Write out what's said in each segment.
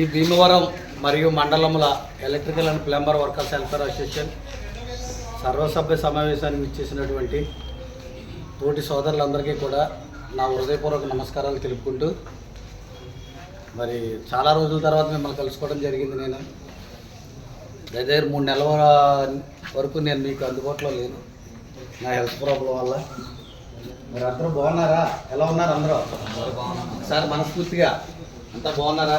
ఈ భీమవరం మరియు మండలముల electrical and plumber workers welfare association సర్వసభ్య సమావేశానికి ఇచ్చేసినటువంటి తోటి సోదరులందరికీ కూడా నా హృదయపూర్వక నమస్కారాలు తెలుపుకుంటూ మరి చాలా రోజుల తర్వాత మిమ్మల్ని కలుసుకోవడం జరిగింది నేను. దగ్గర మూడు నెలల వరకు నేను మీకు అందుబాటులో లేను నా హెల్త్ ప్రాబ్లం వల్ల. మరి అందరూ బాగున్నారా? ఎలా ఉన్నారు అందరూ? సార్ మనస్ఫూర్తిగా. అంతా బాగున్నారా?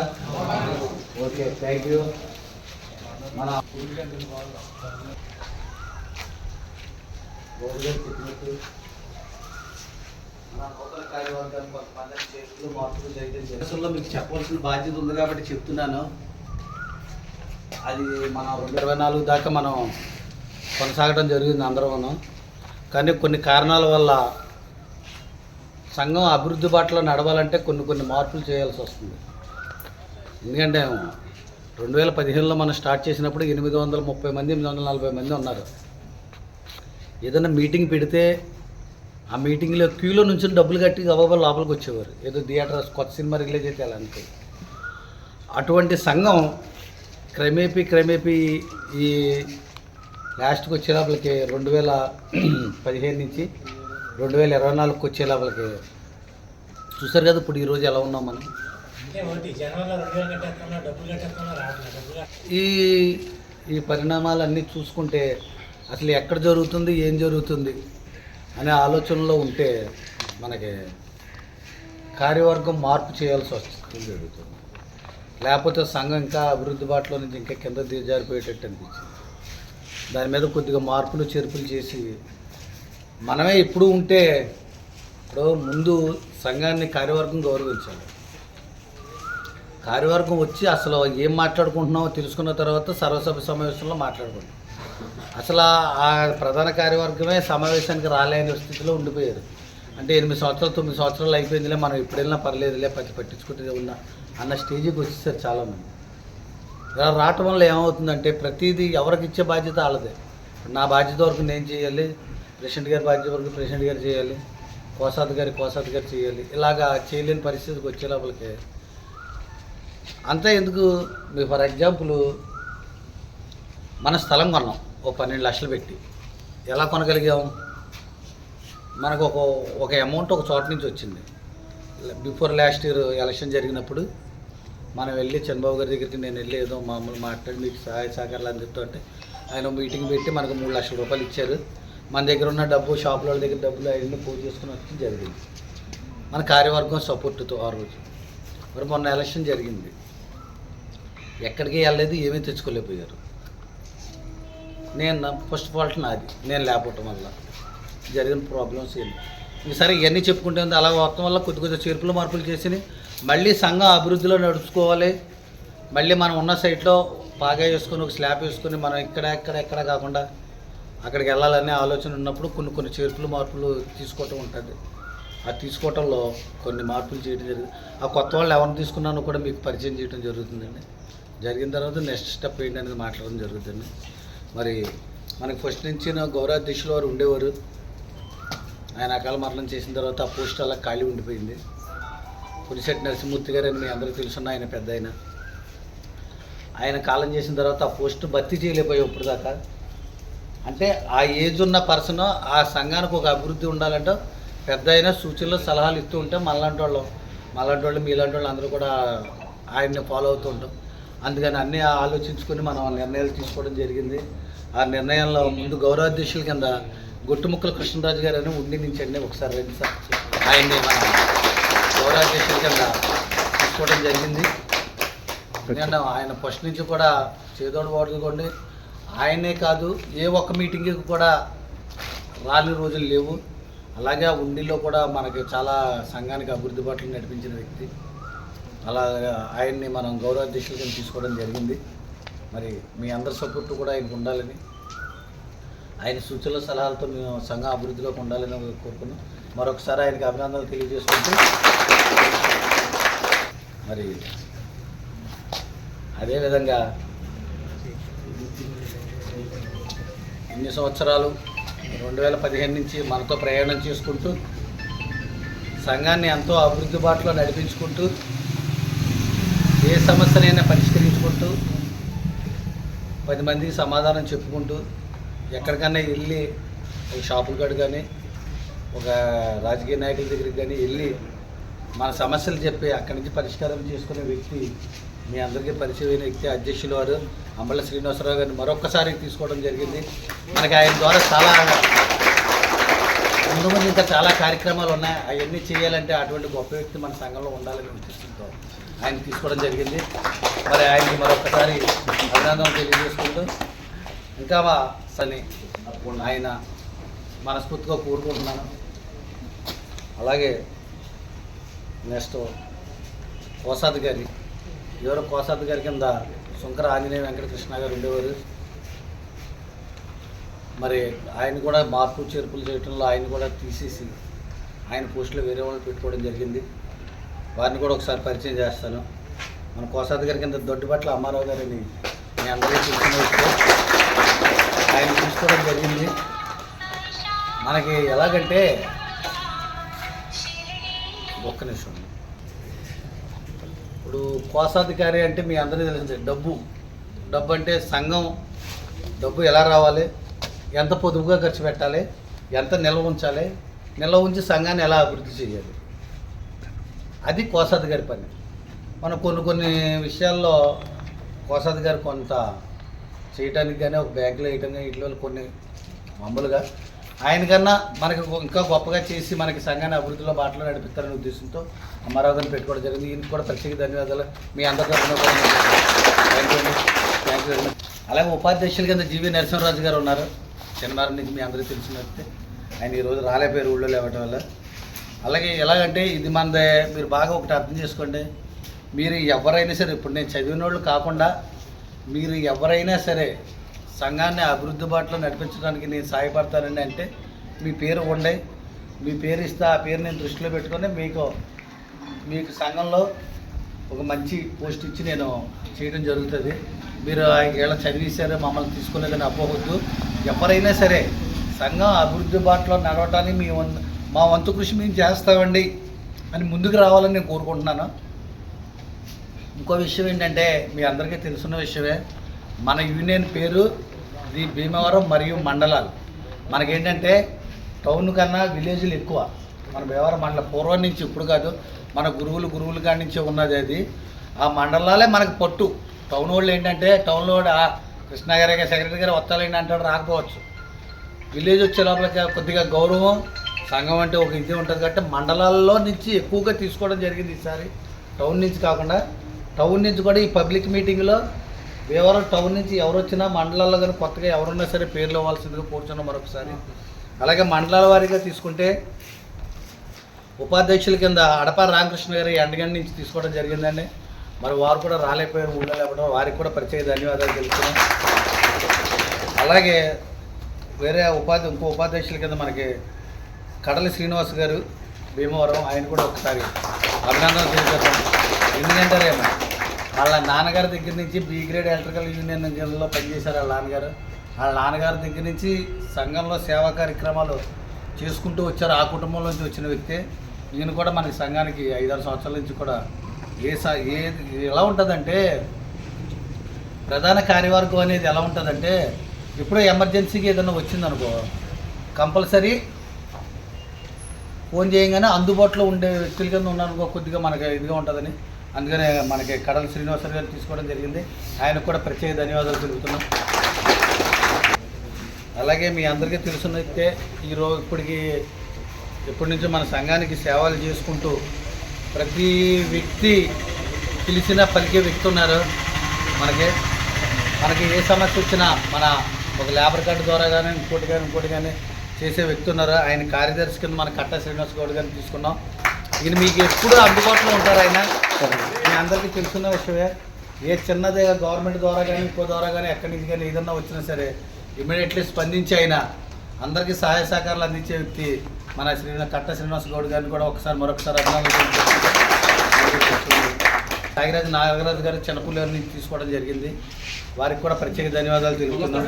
ఓకే థ్యాంక్ యూ మన చెప్పినట్టు మన దేశంలో మీకు చెప్పవలసిన బాధ్యత ఉంది కాబట్టి చెప్తున్నాను. అది మన రెండు ఇరవై నాలుగు దాకా మనం కొనసాగడం జరిగింది అందరం కానీ కొన్ని కారణాల వల్ల సంఘం అభివృద్ధి బాటలో నడవాలంటే కొన్ని కొన్ని మార్పులు చేయాల్సి వస్తుంది. ఎందుకంటే రెండు వేల పదిహేనులో మనం స్టార్ట్ చేసినప్పుడు ఎనిమిది వందల ముప్పై మంది ఎనిమిది వందల నలభై మంది ఉన్నారు. ఏదైనా మీటింగ్ పెడితే ఆ మీటింగ్లో క్యూలో నుంచి డబ్బులు కట్టి గబాబా లోపలికి వచ్చేవారు. ఏదో థియేటర్ కొత్త సినిమా రిలీజ్ అయితే అలా అటువంటి సంఘం క్రమేపీ క్రమేపీ ఈ లాస్ట్కి వచ్చే లోపలికి రెండు వేల పదిహేను నుంచి రెండు వేల ఇరవై నాలుగుకి వచ్చే లోపలికి చూసారు కదా ఇప్పుడు ఈరోజు ఎలా ఉన్నాం మనం? ఈ ఈ పరిణామాలన్నీ చూసుకుంటే అసలు ఎక్కడ జరుగుతుంది ఏం జరుగుతుంది అనే ఆలోచనలో ఉంటే మనకి కార్యవర్గం మార్పు చేయాల్సి వస్తుంది. జరుగుతుంది లేకపోతే సంఘం ఇంకా అభివృద్ధి బాటలో నుంచి ఇంకా కింద దిగజారిపోయేటట్టు అనిపించింది దాని మీద కొద్దిగా మార్పులు చేర్పులు చేసి మనమే ఇప్పుడు ఉంటే ఇప్పుడు ముందు సంఘాన్ని కార్యవర్గం గౌరవించాలి. కార్యవర్గం వచ్చి అసలు ఏం మాట్లాడుకుంటున్నామో తెలుసుకున్న తర్వాత సర్వసభ్య సమావేశంలో మాట్లాడుకుంటాం. అసలు ఆ ప్రధాన కార్యవర్గమే సమావేశానికి రాలేని స్థితిలో ఉండిపోయారు. అంటే ఎనిమిది సంవత్సరాలు తొమ్మిది సంవత్సరాలు అయిపోయిందిలే మనం ఇప్పుడు వెళ్ళినా పర్లేదులే పచ్చి పట్టించుకుంటే ఉన్నా అన్న స్టేజీకి వచ్చేసారు చాలామంది. ఇలా రావటం వల్ల ఏమవుతుందంటే ప్రతిదీ ఎవరికి ఇచ్చే బాధ్యత వాళ్ళదే. నా బాధ్యత వరకు నేను చేయాలి ప్రెసిడెంట్ గారి బాధ్యత వరకు ప్రెసిడెంట్ గారు చేయాలి కోసాద్ గారి కోసాద్ గారు చేయాలి. ఇలాగా చేయలేని పరిస్థితికి వచ్చే లోపలికి అంతా ఎందుకు? మీ ఫర్ ఎగ్జాంపుల్ మన స్థలం కొన్నాం ఒక పన్నెండు లక్షలు పెట్టి. ఎలా కొనగలిగాం? మనకు ఒక ఒక అమౌంట్ ఒక చోట నుంచి వచ్చింది. బిఫోర్ లాస్ట్ ఇయర్ ఎలక్షన్ జరిగినప్పుడు మనం వెళ్ళి చంద్రబాబు గారి దగ్గరికి నేను వెళ్ళి ఏదో మామూలు మాట్లాడి మీకు సహాయ సహకారాలు అందిస్తూ అంటే ఆయన మీటింగ్ పెట్టి మనకు మూడు లక్షల రూపాయలు ఇచ్చారు. మన దగ్గర ఉన్న డబ్బు షాపుల వాళ్ళ దగ్గర డబ్బులు అవన్నీ పూజ చేసుకుని వచ్చి జరిగింది. మన కార్యవర్గం సపోర్ట్తో ఆ రోజు. మరి మొన్న ఎలక్షన్ జరిగింది. ఎక్కడికి వెళ్ళలేదు ఏమీ తెచ్చుకోలేకపోయారు. నేను ఫస్ట్ ఫాల్ట్ నాది. నేను లేకపోవటం వల్ల జరిగిన ప్రాబ్లమ్స్ ఏంటి ఈసారి సరే ఇవన్నీ చెప్పుకుంటే ఉంది. అలా మొత్తం వల్ల కొద్ది కొద్ది చేర్పులు మార్పులు చేసి మళ్ళీ సంఘం అభివృద్ధిలో నడుచుకోవాలి. మళ్ళీ మనం ఉన్న సైట్లో బాగా వేసుకొని ఒక స్లాబ్ వేసుకొని మనం ఇక్కడ ఎక్కడ ఎక్కడ కాకుండా అక్కడికి వెళ్ళాలనే ఆలోచన ఉన్నప్పుడు కొన్ని కొన్ని చేర్పులు మార్పులు తీసుకోవటం ఉంటుంది. ఆ తీసుకోవటంలో కొన్ని మార్పులు చేయడం జరిగింది ఆ కొత్త వాళ్ళు ఎవరిని తీసుకున్నానో కూడా మీకు పరిచయం చేయడం జరుగుతుందండి. జరిగిన తర్వాత నెక్స్ట్ స్టెప్ ఏంటి అనేది మాట్లాడడం జరుగుతుంది. మరి మనకి ఫస్ట్ నుంచి గౌరవాధ్యక్షులు వారు ఉండేవారు. ఆయన అకాల మరణం చేసిన తర్వాత ఆ పోస్ట్ అలా ఖాళీ ఉండిపోయింది. పులిశెట్టి నరసింహమూర్తి గారు అని మీ అందరికీ తెలుసున్న ఆయన పెద్ద ఆయన. ఆయన కాలం చేసిన తర్వాత ఆ పోస్ట్ భర్తీ చేయలేకపోయాం ఇప్పుడు దాకా అంటే ఆ ఏజ్ ఉన్న పర్సన్ ఆ సంఘానికి ఒక అభివృద్ధి ఉండాలంటే పెద్ద అయిన సూచనలు సలహాలు ఇస్తూ ఉంటే మళ్ళంటి వాళ్ళు. మళ్ళంటి వాళ్ళు మీలాంటి వాళ్ళు అందరూ కూడా ఆయన్ని ఫాలో అవుతూ ఉంటాం. అందుకని అన్నీ ఆలోచించుకొని మనం నిర్ణయాలు తీసుకోవడం జరిగింది. ఆ నిర్ణయంలో ముందు గౌరవాధ్యక్షుల కింద గుట్టుముక్కల కృష్ణరాజు గారు అని ఉండి నుంచి అండి ఒకసారి రండి సార్. ఆయన్ని మన గౌరవాధ్యక్షుల కింద తీసుకోవడం జరిగింది. ఎందుకంటే ఆయన ఫస్ట్ నుంచి కూడా చేదోడు వాడుకోండి. ఆయనే కాదు ఏ ఒక్క మీటింగ్కి కూడా రాని రోజులు లేవు. అలాగే ఉండిలో కూడా మనకి చాలా సంఘానికి అభివృద్ధి పట్ల నడిపించిన వ్యక్తి. అలా ఆయన్ని మనం గౌరవాధ్యక్షుల కింద తీసుకోవడం జరిగింది. మరి మీ అందరి సపోర్టు కూడా ఆయనకు ఉండాలని ఆయన సూచనల సలహాలతో మేము సంఘ అభివృద్ధిలోకి ఉండాలని కోరుకున్నాం. మరొకసారి ఆయనకి అభినందనలు తెలియజేసుకుంటూ మరి అదేవిధంగా అన్ని సంవత్సరాలు? రెండు వేల పదిహేను నుంచి మనతో ప్రయాణం చేసుకుంటూ సంఘాన్ని ఎంతో అభివృద్ధి బాటలో నడిపించుకుంటూ ఏ సమస్యనైనా పరిష్కరించుకుంటూ పది మందికి సమాధానం చెప్పుకుంటూ ఎక్కడికన్నా వెళ్ళి ఒక షాపుల కాడ కానీ ఒక రాజకీయ నాయకుల దగ్గరికి కానీ వెళ్ళి మన సమస్యలు చెప్పి అక్కడి నుంచి పరిష్కారం చేసుకునే వ్యక్తి మీ అందరికీ పరిచయమైన వ్యక్తి అధ్యక్షులు వారు అంబళ్ళ శ్రీనివాసరావు గారిని మరొక్కసారి తీసుకోవడం జరిగింది. మనకి ఆయన ద్వారా చాలా ముందు ముందు ఇంకా చాలా కార్యక్రమాలు ఉన్నాయి. అవన్నీ చేయాలంటే అటువంటి గొప్ప వ్యక్తి మన సంఘంలో ఉండాలని ఉద్దేశంతో ఆయన తీసుకోవడం జరిగింది. మరి ఆయనకి మరొకసారి అభినందనలు తెలియజేసుకుంటూ ఇంకా మా సని ఆయన మనస్ఫూర్తిగా కోరుకుంటున్నాను. అలాగే నెక్స్ట్ కోసాద్ గారి ఎవరో కోసాద్ గారి కింద శంకర ఆంజనేయ వెంకటకృష్ణ గారు ఉండేవారు. మరి ఆయన కూడా మార్పు చేర్పులు చేయడంలో ఆయన కూడా తీసేసి ఆయన పోస్టులో వేరే వాళ్ళు పెట్టుకోవడం జరిగింది. వారిని కూడా ఒకసారి పరిచయం చేస్తాను. మన కోసాద్ గారి కింద దొడ్డిపట్ల అమ్మారావు గారిని మీ అందరికీ చూసిన ఆయన తీసుకోవడం జరిగింది. మనకి ఎలాగంటే ఒక్క నిమిషం. ఇప్పుడు కోశాధికారి అంటే మీ అందరికీ తెలిసింది. డబ్బు. డబ్బు అంటే సంఘం. డబ్బు ఎలా రావాలి? ఎంత పొదుపుగా ఖర్చు పెట్టాలి? ఎంత నిల్వ ఉంచాలి? నిల్వ ఉంచి సంఘాన్ని ఎలా అభివృద్ధి చేయాలి? అది కోశాధికారి పని. మనం కొన్ని కొన్ని విషయాల్లో కోశాధికారి కొంత చేయటానికి కానీ ఒక బ్యాంకులో వేయటం కానీ ఇట్లా కొన్ని మామూలుగా ఆయన కన్నా మనకి ఇంకా గొప్పగా చేసి మనకి సంఘాన్ని అభివృద్ధిలో బాటలో నడిపిస్తారనే ఉద్దేశంతో అమ్మారావు గారిని పెట్టుకోవడం జరిగింది. ఈయనకి కూడా ప్రత్యేక ధన్యవాదాలు. మీ అందరికీ థ్యాంక్ యూ అలాగే ఉపాధ్యక్షులు కింద జీవి నరసింహరాజు గారు ఉన్నారు. చిన్ననాటి నుంచి మీ అందరికీ తెలిసిన ఆయన ఈరోజు రాలేపోయారు ఊళ్ళో లేవటం వల్ల. అలాగే ఎలాగంటే ఇది మనదే మీరు బాగా ఒకటి అర్థం చేసుకోండి. మీరు ఎవరైనా సరే ఇప్పుడు నేను చదివిన వాళ్ళు కాకుండా మీరు ఎవరైనా సరే సంఘాన్ని అభివృద్ధి బాటలో నడిపించడానికి నేను సహాయపడతానండి అంటే మీ పేరు ఉండే మీ పేరు ఇస్తే ఆ పేరు నేను దృష్టిలో పెట్టుకొని మీకు మీకు సంఘంలో ఒక మంచి పోస్ట్ ఇచ్చి నేను చేయడం జరుగుతుంది. మీరు ఇలా చదివిస్తారు మమ్మల్ని తీసుకోలేదని అపోవద్దు ఎవరైనా సరే సంఘం అభివృద్ధి బాటలో నడవటానికి మీ మా వంతు కృషి మేము చేస్తామండి అని ముందుకు రావాలని నేను కోరుకుంటున్నాను. ఇంకో విషయం ఏంటంటే మీ అందరికీ తెలుసున్న విషయమే. మన యూనియన్ పేరు ది భీమవరం మరియు మండలాలు. మనకేంటంటే టౌన్ కన్నా విలేజ్లు ఎక్కువ. మన భీమవరం మండలం పూర్వం నుంచి ఇప్పుడు కాదు మన గురువులు గురువుల కాడి నుంచి ఉన్నది అది. ఆ మండలాలే మనకు పట్టు. టౌన్ వాళ్ళు ఏంటంటే టౌన్లో వాడు, "ఆ, కృష్ణ గారి సెక్రటరీ గారు వస్తాలేండి అంటాడు రాకపోవచ్చు. విలేజ్ వచ్చే లోపల కొద్దిగా గౌరవం సంఘం అంటే ఒక ఇది ఉంటుంది కాబట్టి మండలాల్లో నుంచి ఎక్కువగా తీసుకోవడం జరిగింది ఈసారి. టౌన్ నుంచి కాకుండా టౌన్ నుంచి కూడా ఈ పబ్లిక్ మీటింగ్లో భీమవరం టౌన్ నుంచి ఎవరు వచ్చినా మండలాల్లో కానీ కొత్తగా ఎవరున్నా సరే పేర్లు ఇవ్వాల్సిందిగా కూర్చున్నాం మరొకసారి. అలాగే మండలాల వారీగా తీసుకుంటే ఉపాధ్యక్షుల కింద అడప రామకృష్ణ గారి ఎండగండి నుంచి తీసుకోవడం జరిగిందండి. మరి వారు కూడా రాలేకపోయారు ఊళ్ళో లేకపోవడం వారికి కూడా ప్రత్యేక ధన్యవాదాలు తెలుపుతున్నాం. అలాగే వేరే ఉపాధి ఇంకో ఉపాధ్యక్షుల కింద మనకి కడలి శ్రీనివాస్ గారు భీమవరం ఆయన కూడా ఒకసారి అభినందనలు తెలియజేస్తాం. ఎందుకంటే వాళ్ళ నాన్నగారి దగ్గర నుంచి బి గ్రేడ్ ఎలక్ట్రికల్ యూనియన్ పనిచేశారు వాళ్ళ నాన్నగారు. వాళ్ళ నాన్నగారి దగ్గర నుంచి సంఘంలో సేవా కార్యక్రమాలు చేసుకుంటూ వచ్చారు. ఆ కుటుంబంలో నుంచి వచ్చిన వ్యక్తి. ఈయన కూడా మనకి సంఘానికి ఐదారు సంవత్సరాల నుంచి కూడా ఏ సా ఏ ఎలా ఉంటుందంటే ప్రధాన కార్యవర్గం అనేది ఎలా ఉంటుందంటే ఇప్పుడు ఎమర్జెన్సీకి ఏదైనా వచ్చిందనుకో కంపల్సరీ ఫోన్ చేయగానే అందుబాటులో ఉండే వ్యక్తుల కింద ఉన్నానుకో కొద్దిగా మనకి ఇదిగా ఉంటుందని అందుకనే మనకి కడల శ్రీనివాసరావు గారు తీసుకోవడం జరిగింది. ఆయనకు కూడా ప్రత్యేక ధన్యవాదాలు తెలుపుతున్నాం. అలాగే మీ అందరికీ తెలుసున్నైతే ఈరోజు ఇప్పటికి ఇప్పటి నుంచి మన సంఘానికి సేవలు చేసుకుంటూ ప్రతి వ్యక్తి పిలిచిన పలికే వ్యక్తి ఉన్నారు మనకి. మనకి ఏ సమస్య వచ్చినా మన ఒక లేబర్ కార్డు ద్వారా కానీ ఇంకోటి కానీ ఇంకోటి కానీ చేసే వ్యక్తి ఉన్నారు. ఆయన కార్యదర్శి కింద మన కట్ట శ్రీనివాస్ గౌడ్ గారిని తీసుకున్నాం. ఈయన మీకు ఎప్పుడు అందుబాటులో ఉంటారు ఆయన. మీ అందరికీ తెలుసున్న విషయమే ఏ చిన్నదే గవర్నమెంట్ ద్వారా కానీ ఇంకో ద్వారా కానీ ఎక్కడి నుంచి కానీ ఏదన్నా వచ్చినా సరే ఇమీడియట్లీ స్పందించి అయినా అందరికీ సహాయ సహకారాలు అందించే వ్యక్తి మన శ్రీ కట్ట శ్రీనివాస్ గౌడ్ గారిని కూడా ఒకసారి మరొకసారి అభినందనలు నాగరాజ్ నాగరాజు గారు చిన్నపుల్లి నుంచి తీసుకోవడం జరిగింది. వారికి కూడా ప్రత్యేక ధన్యవాదాలు తెలుపుతున్నాం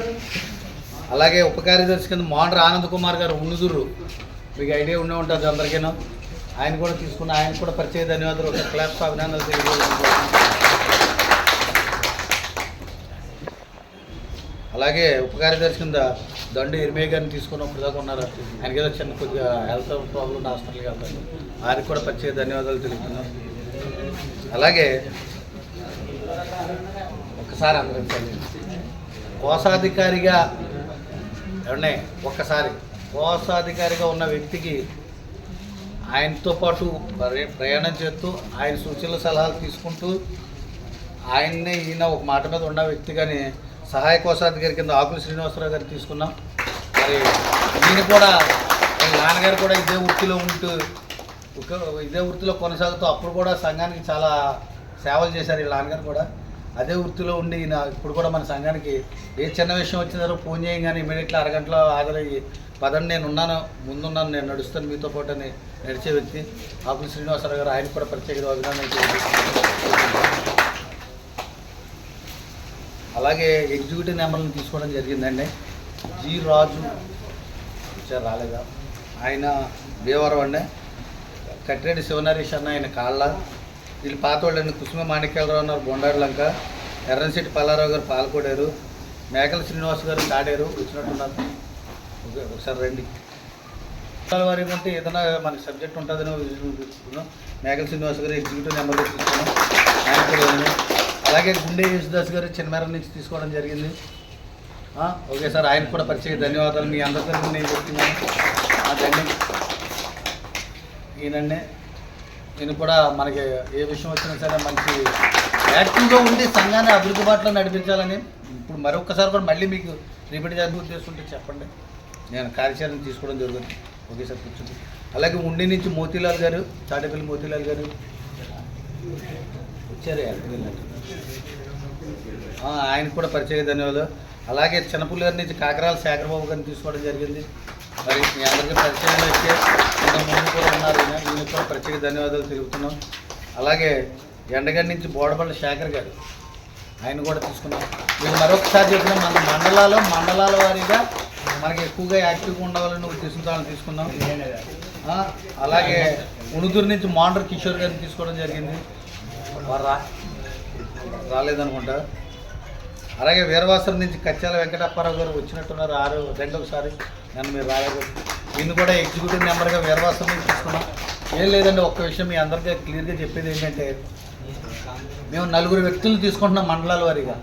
అలాగే ఉప కార్యదర్శి కింద మోహన్ ఆనంద్ కుమార్ గారు ఉన్నదూరు. మీకు ఐడియా ఉండే ఉంటుంది అందరికీనో. ఆయన కూడా తీసుకున్న ఆయన కూడా పరిచయ ధన్యవాదాలు. ఒక క్లాస్ అభినందనలు అలాగే ఉపకార్యదర్శి కింద దండు ఇరిమే గారిని తీసుకున్న ఇప్పటిదాకా ఉన్నారు. ఆయనకి ఏదో చిన్న కొద్దిగా హెల్త్ ప్రాబ్లం హాస్పిటల్కి వెళ్తాను. ఆయనకు కూడా పరిచయ ధన్యవాదాలు తెలుపుతున్నారు అలాగే ఒక్కసారి అందరం కోశాధికారిగా ఉన్నాయి ఒక్కసారి. కోశాధికారిగా ఉన్న వ్యక్తికి ఆయనతో పాటు ప్రయాణం చేస్తూ ఆయన సూచనలు సలహాలు తీసుకుంటూ ఆయన్నే ఈయన ఒక మాట మీద ఉన్న వ్యక్తిగాని సహాయ కోశాధికారి కింద ఆకుల శ్రీనివాసరావు గారు తీసుకున్నాం. మరి ఈయన కూడా నాన్నగారు కూడా ఇదే వృత్తిలో ఉంటూ ఒక- ఇదే వృత్తిలో కొనసాగుతూ అప్పుడు కూడా సంఘానికి చాలా సేవలు చేశారు ఈ నాన్నగారు కూడా. అదే వృత్తిలో ఉండి నా ఇప్పుడు కూడా మన సంఘానికి ఏ చిన్న విషయం వచ్చిందో ఫోన్ చేయగానే ఇమీడియట్లీ అరగంటలో హాజరయ్యి పదండి నేను ఉన్నాను ముందున్నాను నేను నడుస్తాను మీతో పాటు అని నడిచే వ్యక్తి ఆకుల శ్రీనివాసరావు గారు. ఆయన కూడా ప్రత్యేక అభినందన అలాగే ఎగ్జిక్యూటివ్ నెంబర్ని తీసుకోవడం జరిగిందండి. జి రాజు వచ్చారు రాలేదా? ఆయన భీవరం అండి. కట్టిరెడ్డి శివనరేష్ అన్న ఆయన కాళ్ళ. వీళ్ళు పాత వాళ్ళండి కుసుమ మాణిక్యాలరావు అన్నారు బొండాడులంక ఎర్రన్శెట్టి పల్లారావు గారు పాల్గొడారు మేకల శ్రీనివాస్ గారు కాడారు వచ్చినట్టున్నారు. ఓకే ఒకసారి రండి. వారి ఉంటే ఏదైనా మనకి సబ్జెక్ట్ ఉంటుందని తీసుకున్నాం మేకల శ్రీనివాస్ గారు ఎగ్జిక్యూటివ్ నెంబర్ తీసుకున్నాం ఆయన అలాగే గుండె యేసుదాస్ గారు చిన్నమేర నుంచి తీసుకోవడం జరిగింది. ఓకే సార్ ఆయన కూడా ప్రత్యేక ధన్యవాదాలు. మీ అందరితో నేను చెప్తున్నాను. ఆ, ధన్యం ఈయనండి నేను కూడా మనకి ఏ విషయం వచ్చినా సరే మంచి యాక్టివ్గా ఉండి సంఘాన్ని అభివృద్ధి బాటలో నడిపించాలని ఇప్పుడు మరొకసారి కూడా మళ్ళీ మీకు రిపీట్ అభివృద్ధి చేసుకుంటే చెప్పండి. నేను కార్యాచరణ తీసుకోవడం జరుగుతుంది. ఓకే సార్ కూర్చోండి. అలాగే ఉండి నుంచి మోతీలాల్ గారు చాటపల్లి మోతీలాల్ గారు. వచ్చారు ఆయన కూడా పరిచయ ధన్యవాదాలు. అలాగే చిన్నపుల్లి గారి నుంచి కాకరాల శేఖరబాబు గారిని తీసుకోవడం జరిగింది. మరి మీ అందరికీ పరిచయం వచ్చే ఇంత ముందు కూడా ఉన్నారు. ఈయన కూడా ప్రత్యేక ధన్యవాదాలు తెలుపుతున్నాం. అలాగే ఎండగడ్ నుంచి బోడపల్లి శేఖర్ గారు ఆయన కూడా తీసుకున్నాం. మీరు మరొకసారి చెప్పిన మన మండలాలు మండలాల వారీగా మనకి ఎక్కువగా యాక్టివ్గా ఉండాలని ఉద్దేశంతో వాళ్ళని తీసుకున్నాం అలాగే ఉణుదూరు నుంచి మాండర్ కిషోర్ గారిని తీసుకోవడం జరిగింది. వారు రా రాలేదనుకుంటా. అలాగే వీరవాసం నుంచి కచ్చాల వెంకటప్పారావు గారు వచ్చినట్టున్నారు ఆరు రెండోసారి నన్ను మీరు రాలేదు. దీన్ని కూడా ఎగ్జిక్యూటివ్ నెంబర్గా వీరవాసం నుంచి తీసుకున్నాం. ఏం లేదండి ఒక్క విషయం మీ అందరికీ క్లియర్గా చెప్పేది ఏంటంటే మేము నలుగురు వ్యక్తులు తీసుకుంటున్నాం మండలాల వారీగా.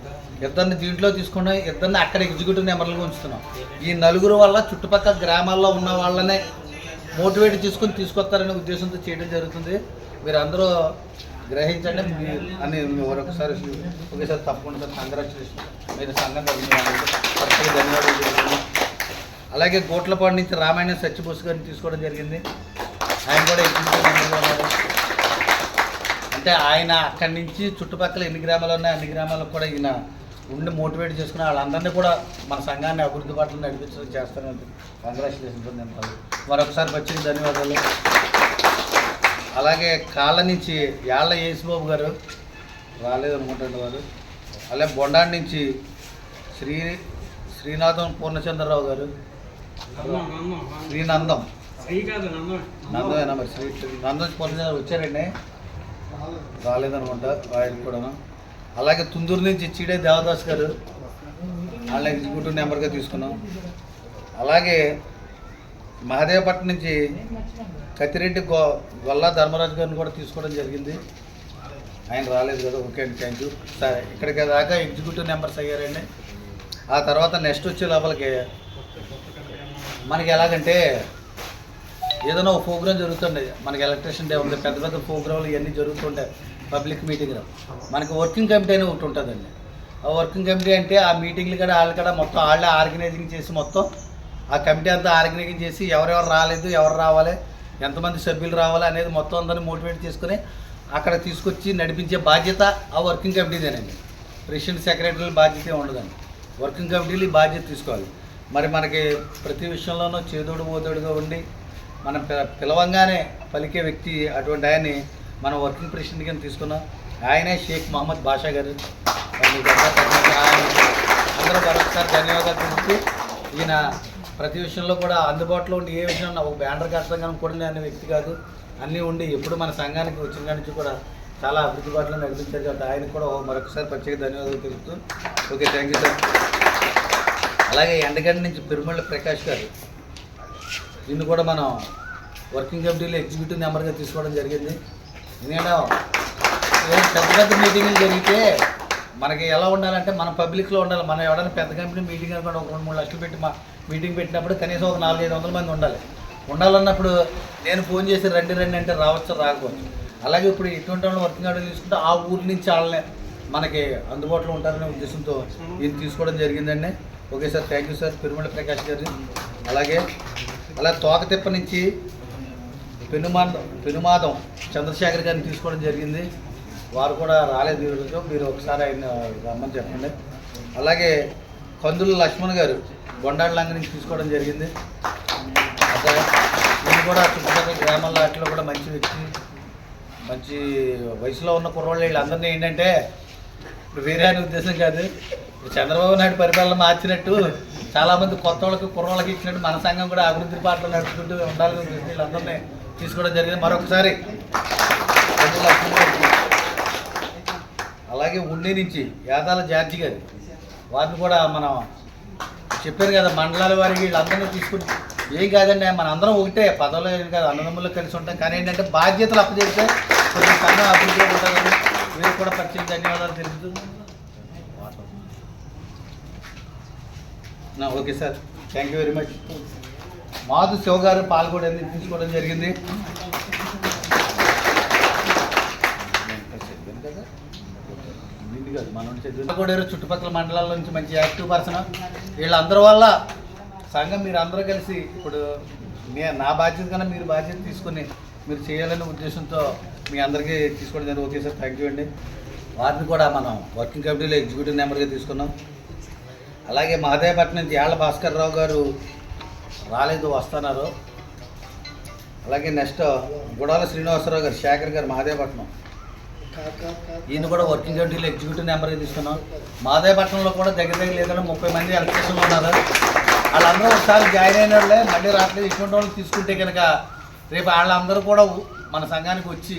ఇద్దరిని దీంట్లో తీసుకున్నాం ఇద్దరిని అక్కడ ఎగ్జిక్యూటివ్ నెంబర్లుగా ఉంచుతున్నాం. ఈ నలుగురు వల్ల చుట్టుపక్కల గ్రామాల్లో ఉన్న వాళ్ళనే మోటివేట్ చేసుకొని తీసుకొస్తారనే ఉద్దేశంతో చేయడం జరుగుతుంది. మీరు అందరూ గ్రహించండి. అని మరొకసారి ఒకేసారి తప్పకుండా సార్ కంగ్రాచులేషన్ మీరు సంఘం తరపున ధన్యవాదాలు అలాగే గోట్లపాడు నుంచి రామాయణ సత్యబోస్ గారిని తీసుకోవడం జరిగింది. ఆయన కూడా ఉన్నారు అంటే ఆయన అక్కడి నుంచి చుట్టుపక్కల ఎన్ని గ్రామాలు ఉన్నాయి అన్ని గ్రామాలకు కూడా ఈయన ఉండి మోటివేట్ చేసుకుని వాళ్ళందరినీ కూడా మన సంఘాన్ని అభివృద్ధి పట్ల నడిపించడం చేస్తానండి కంగ్రాచులేషన్స్ నేను మరొకసారి వచ్చిన ధన్యవాదాలు. అలాగే కాళ్ళ నుంచి యాళ్ళ యేసుబాబు గారు రాలేదనుకుంటాను వారు. అలాగే బొండాడి నుంచి శ్రీ శ్రీనాథం పూర్ణచంద్రరావు గారు. శ్రీనందం. నందమేనా మరి శ్రీ నందం పూర్ణచంద్ర వచ్చారండి. రాలేదనుకుంటా ఆయన కూడా అలాగే తుందూరు నుంచి చీడే దేవదాస్ గారు. వాళ్ళ ఎగ్జిక్యూటివ్ నెంబర్గా తీసుకున్నాం. అలాగే మహదేవపట్నం నుంచి కత్తిరెడ్డి గో గొల్లా ధర్మరాజు గారిని కూడా తీసుకోవడం జరిగింది. ఆయన రాలేదు కదా ఓకే అండి థ్యాంక్ యూ సరే ఇక్కడికి దాకా ఎగ్జిక్యూటివ్ నెంబర్స్ అయ్యారండి. ఆ తర్వాత నెక్స్ట్ వచ్చే లోపలికి మనకి ఎలాగంటే ఏదైనా ఒక ప్రోగ్రామ్ జరుగుతుండే. మనకి ఎలక్ట్రిషన్ డే ఉంది పెద్ద పెద్ద ప్రోగ్రాంలు ఇవన్నీ జరుగుతుంటాయి పబ్లిక్ మీటింగ్లో మనకి వర్కింగ్ కమిటీ అని ఒకటి ఉంటుందండి. ఆ వర్కింగ్ కమిటీ అంటే ఆ మీటింగ్లు కూడా వాళ్ళు కూడా మొత్తం వాళ్ళే ఆర్గనైజింగ్ చేసి మొత్తం ఆ కమిటీ అంతా ఆర్గనైజింగ్ చేసి ఎవరెవరు రాలేదు ఎవరు రావాలి ఎంతమంది సభ్యులు రావాలి అనేది మొత్తం అందరిని మోటివేట్ చేసుకుని అక్కడ తీసుకొచ్చి నడిపించే బాధ్యత ఆ వర్కింగ్ కమిటీదేనండి. ప్రెసిడెంట్ సెక్రటరీల బాధ్యత ఉండదండి. వర్కింగ్ కమిటీలు ఈ బాధ్యత తీసుకోవాలి. మరి మనకి ప్రతి విషయంలోనూ చేదోడు ఓదోడుగా ఉండి మనం పిల పిలవంగానే పలికే వ్యక్తి అటువంటి ఆయన్ని మనం వర్కింగ్ ప్రెసిడెంట్ కింద తీసుకున్నాం. ఆయనే షేక్ మహమ్మద్ బాషా గారు. ఆయన- అందరూ మరొకసారి ధన్యవాదాలు తెలుపుతూ ఈయన ప్రతి విషయంలో కూడా అందుబాటులో ఉండి ఏ విషయం ఒక బ్యానర్ కట్టడం కానీ కూడా అనే వ్యక్తి కాదు. అన్నీ ఉండి ఎప్పుడు మన సంఘానికి వచ్చిన నుంచి కూడా చాలా అభివృద్ధి బాటలో నడిపించారు కాబట్టి ఆయనకు కూడా మరొకసారి ప్రత్యేక ధన్యవాదాలు తెలుపుతూ ఓకే థ్యాంక్ యూ సార్ అలాగే ఎండగండి నుంచి పెరుమళ్ళ ప్రకాష్ గారు. దీన్ని కూడా మనం వర్కింగ్ కమిటీలో ఎగ్జిక్యూటివ్ నెంబర్గా తీసుకోవడం జరిగింది. ఎందుకంటే పెద్ద పెద్ద మీటింగ్లు జరిగితే మనకి ఎలా ఉండాలంటే మనం పబ్లిక్లో ఉండాలి. మనం ఎవడైనా పెద్ద కంపెనీ మీటింగ్ అనుకోండి ఒక రెండు మూడు లక్షలు పెట్టి మా మీటింగ్ పెట్టినప్పుడు కనీసం ఒక నాలుగైదు వందల మంది ఉండాలి. ఉండాలన్నప్పుడు నేను ఫోన్ చేసి రండి రండి అంటే రావచ్చు రాకపోవచ్చు. అలాగే ఇప్పుడు ఇటువంటి వాళ్ళు వర్కింగ్ ఆర్డర్ తీసుకుంటే ఆ ఊరి నుంచి వాళ్ళనే మనకి అందుబాటులో ఉంటారనే ఉద్దేశంతో ఇది తీసుకోవడం జరిగిందండి. Okay sir thank you sir Perumala Prakash గారు అలాగే అలా తోకతిప్ప నుంచి పెనుమాదం పెనుమాదం చంద్రశేఖర్ గారిని తీసుకోవడం జరిగింది. వారు కూడా రాలేదు మీరు ఒకసారి ఆయన రమ్మని చెప్పండి. అలాగే కందుల లక్ష్మణ్ గారు బొండాళ్ళంగ నుంచి తీసుకోవడం జరిగింది. ఇది వీళ్ళు కూడా చుట్టుపక్కల గ్రామాల్లో వాటిలో కూడా మంచి వ్యక్తి మంచి వయసులో ఉన్న కుర్రోళ్ళు వీళ్ళందరినీ ఏంటంటే ఇప్పుడు వేరే అనే ఉద్దేశం కాదు. చంద్రబాబు నాయుడు పరిపాలన మార్చినట్టు చాలామంది కొత్త వాళ్ళకి కుర్రోళ్ళకి ఇచ్చినట్టు మన సంఘం కూడా అభివృద్ధి పాటలు నడుచుకుంటూ ఉండాలని వీళ్ళందరినీ తీసుకోవడం జరిగింది. మరొకసారి లక్ష్మణ్ అలాగే ఉండి నుంచి యాదాల జార్జి గారు వారిని కూడా మనం చెప్పారు కదా మండలాల వారికి వీళ్ళందరినీ తీసుకుని ఏం కాదండి మన అందరం ఒకటే పదవులు ఏం కాదు అన్నదమ్ములు కలిసి ఉంటాం. కానీ ఏంటంటే బాధ్యతలు అప్పచేస్తే కొంచెం సంఘం అభివృద్ధి ఉంటుందని మీరు కూడా ప్రత్యేక ధన్యవాదాలు తెలుపుతూ okay sir. Thank you very much Madhu Siva గారు తీసుకోవడం జరిగింది. కోడేరు చుట్టుపక్కల మండలాల నుంచి మంచి యాక్టివ్ పర్సన్. వీళ్ళందరి వల్ల సంఘం మీరు అందరూ కలిసి ఇప్పుడు నేను నా బాధ్యత కన్నా మీరు బాధ్యత తీసుకుని మీరు చేయాలనే ఉద్దేశంతో మీ అందరికీ తీసుకోవడం జరిగింది. ఓకే సార్ థ్యాంక్ యూ అండి. వారిని కూడా మనం వర్కింగ్ కమిటీలో ఎగ్జిక్యూటివ్ మెంబర్గా తీసుకున్నాం. అలాగే మహదేవపట్నం నుంచి యాళ్ళ భాస్కర్ రావు గారు రాలేదు వస్తున్నారు. అలాగే నెక్స్ట్ గుడాల శ్రీనివాసరావు గారు శేఖర్ గారు మహాదేవపట్నం. ఈయన కూడా వర్కింగ్ కమిటీలో ఎగ్జిక్యూటివ్ నెంబర్గా తీసుకున్నాం. మాదేపట్నంలో కూడా దగ్గర దగ్గర లేదంటే ముప్పై మంది ఎలక్ట్రీషియన్లు ఉన్నారు. వాళ్ళందరూ ఒకసారి జాయిన్ అయిన వాళ్ళే మళ్ళీ రాత్రి ఇటువంటి వాళ్ళు తీసుకుంటే కనుక రేపు వాళ్ళందరూ కూడా మన సంఘానికి వచ్చి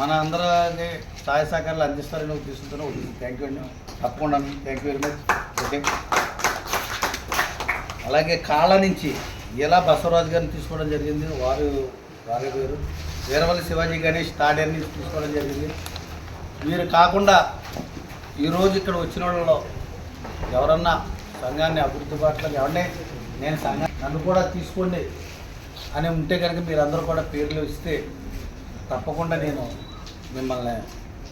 మన అందరినీ సహాయ సహకారాలు అందిస్తారని ఉద్దేశంతో థ్యాంక్ యూ అండి. తప్పకుండా thank you very much okay. అలాగే కాళ్ళ నుంచి ఇలా బసవరాజు గారిని తీసుకోవడం జరిగింది వారు వారి పేరు వీరవల్లి శివాజీ గణేష్ తాడేరు నుంచి తీసుకోవడం జరిగింది. వీరు కాకుండా ఈరోజు ఇక్కడ వచ్చిన వాళ్ళలో ఎవరన్నా సంఘాన్ని అభివృద్ధి పట్ల ఎవరంటే నేను సంఘం నన్ను కూడా తీసుకోండి అని ఉంటే కనుక మీరందరూ కూడా పేర్లు ఇస్తే తప్పకుండా నేను మిమ్మల్ని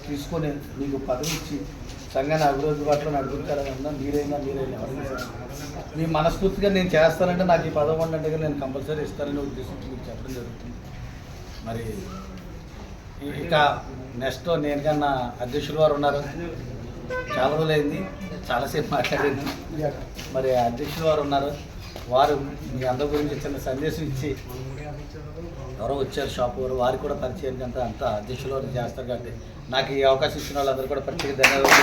తీసుకొని మీకు పదవి ఇచ్చి సంఘాన్ని అభివృద్ధి పట్ల నడుపుతారన్నా మీరైనా మీరైనా ఎవరైనా మీ మనస్ఫూర్తిగా నేను చేస్తానంటే నాకు ఈ పదవి ఉండంటే నేను కంపల్సరీ ఇస్తానని ఉద్దేశంతో మీకు చెప్పడం జరుగుతుంది. మరి ఇక నెక్స్ట్ నేను కన్నా అధ్యక్షులు వారు ఉన్నారు. చాలా రోజులైంది చాలాసేపు మాట్లాడాను మరి అధ్యక్షులు వారు ఉన్నారు. వారు మీ అందరి గురించి చిన్న సందేశం ఇచ్చి ఎవరో వచ్చారు షాప్ వారు వారికి కూడా పరిచయం అంత అంతా అధ్యక్షులు వారు చేస్తారు కాబట్టి నాకు ఈ అవకాశం ఇచ్చిన వాళ్ళందరూ కూడా ప్రత్యేక ధన్యవాదాలు.